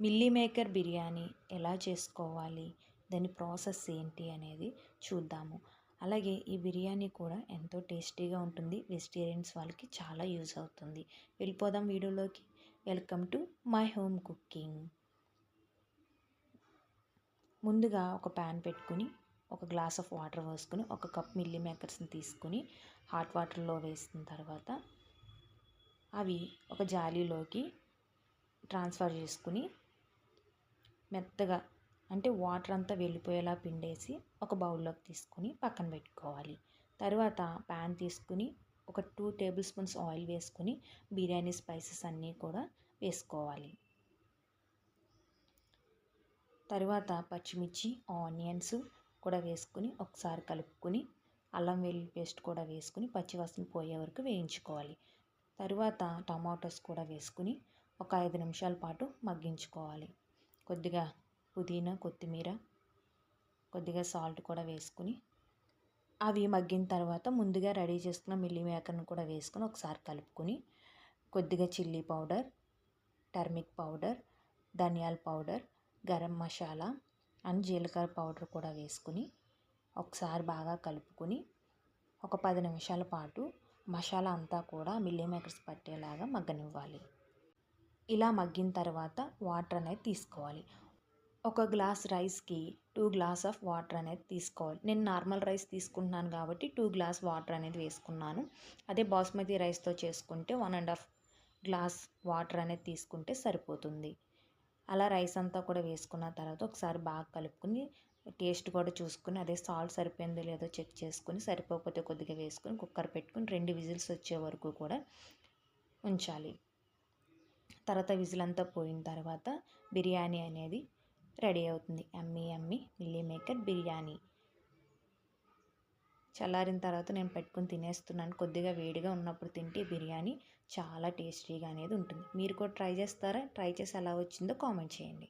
Meal maker biryani ఎలా చేసుకోవాలి? దాని ప్రాసెస్ ఏంటి అనేది చూద్దాము. అలాగే ఈ బిర్యానీ కూడా ఎంతో టేస్టీగా ఉంటుంది. వెజిటేరియన్స్ వాళ్ళకి చాలా యూజ్ అవుతుంది. వెళ్ళిపోదాం వీడియోలోకి. Welcome to my home cooking. ముందుగా ఒక ప్యాన్ పెట్టుకుని ఒక గ్లాస్ ఆఫ్ వాటర్ వేసుకుని ఒక కప్ మిల్లీ మేకర్స్ని తీసుకుని హాట్ వాటర్లో వేసిన తర్వాత అవి ఒక జాలీలోకి ట్రాన్స్ఫర్ చేసుకుని మెత్తగా అంటే వాటర్ అంతా వెళ్ళిపోయేలా పిండేసి ఒక బౌల్లోకి తీసుకుని పక్కన పెట్టుకోవాలి. తర్వాత ప్యాన్ తీసుకుని ఒక టూ టేబుల్ స్పూన్స్ ఆయిల్ వేసుకుని బిర్యానీ స్పైసెస్ అన్నీ కూడా వేసుకోవాలి. తర్వాత పచ్చిమిర్చి ఆనియన్స్ కూడా వేసుకుని ఒకసారి కలుపుకొని అల్లం వెల్లుల్లి పేస్ట్ కూడా వేసుకుని పచ్చివాసన పోయే వరకు వేయించుకోవాలి. తరువాత టమాటోస్ కూడా వేసుకుని ఒక ఐదు నిమిషాల పాటు మగ్గించుకోవాలి. కొద్దిగా పుదీనా కొత్తిమీర కొద్దిగా సాల్ట్ కూడా వేసుకుని అవి మగ్గిన తర్వాత ముందుగా రెడీ చేసుకున్న మిల్లీ మేకర్ని కూడా వేసుకుని ఒకసారి కలుపుకొని కొద్దిగా చిల్లీ పౌడర్ టర్మిక్ పౌడర్ ధనియాల పౌడర్ గరం మసాలా అండ్ జీలకర్ర పౌడర్ కూడా వేసుకుని ఒకసారి బాగా కలుపుకొని ఒక పది నిమిషాల పాటు మసాలా అంతా కూడా మిల్లీ మేకర్స్ పట్టేలాగా మగ్గనివ్వాలి. ఇలా మగ్గిన తర్వాత వాటర్ అనేది తీసుకోవాలి. ఒక గ్లాస్ రైస్కి టూ గ్లాస్ ఆఫ్ వాటర్ అనేది తీసుకోవాలి. నేను నార్మల్ రైస్ తీసుకుంటున్నాను కాబట్టి టూ గ్లాస్ వాటర్ అనేది వేసుకున్నాను. అదే బాస్మతి రైస్తో చేసుకుంటే one and half glass water అనేది తీసుకుంటే సరిపోతుంది. అలా రైస్ అంతా కూడా వేసుకున్న తర్వాత ఒకసారి బాగా కలుపుకుని టేస్ట్ కూడా చూసుకుని అదే సాల్ట్ సరిపోయిందో లేదో చెక్ చేసుకుని సరిపోకపోతే కొద్దిగా వేసుకొని కుక్కర్ పెట్టుకుని రెండు విజిల్స్ వచ్చే వరకు కూడా ఉంచాలి. తర్వాత విజిల్ అంతా పోయిన తర్వాత బిర్యానీ అనేది రెడీ అవుతుంది. అమ్మి అమ్మి మిల్లీ మేకర్ బిర్యానీ. చల్లారిన తర్వాత నేను పెట్టుకుని తినేస్తున్నాను. కొద్దిగా వేడిగా ఉన్నప్పుడు తింటే బిర్యానీ చాలా టేస్టీగా అనేది ఉంటుంది. మీరు కూడా ట్రై చేస్తారా? ట్రై చేసి ఎలా వచ్చిందో కామెంట్ చేయండి.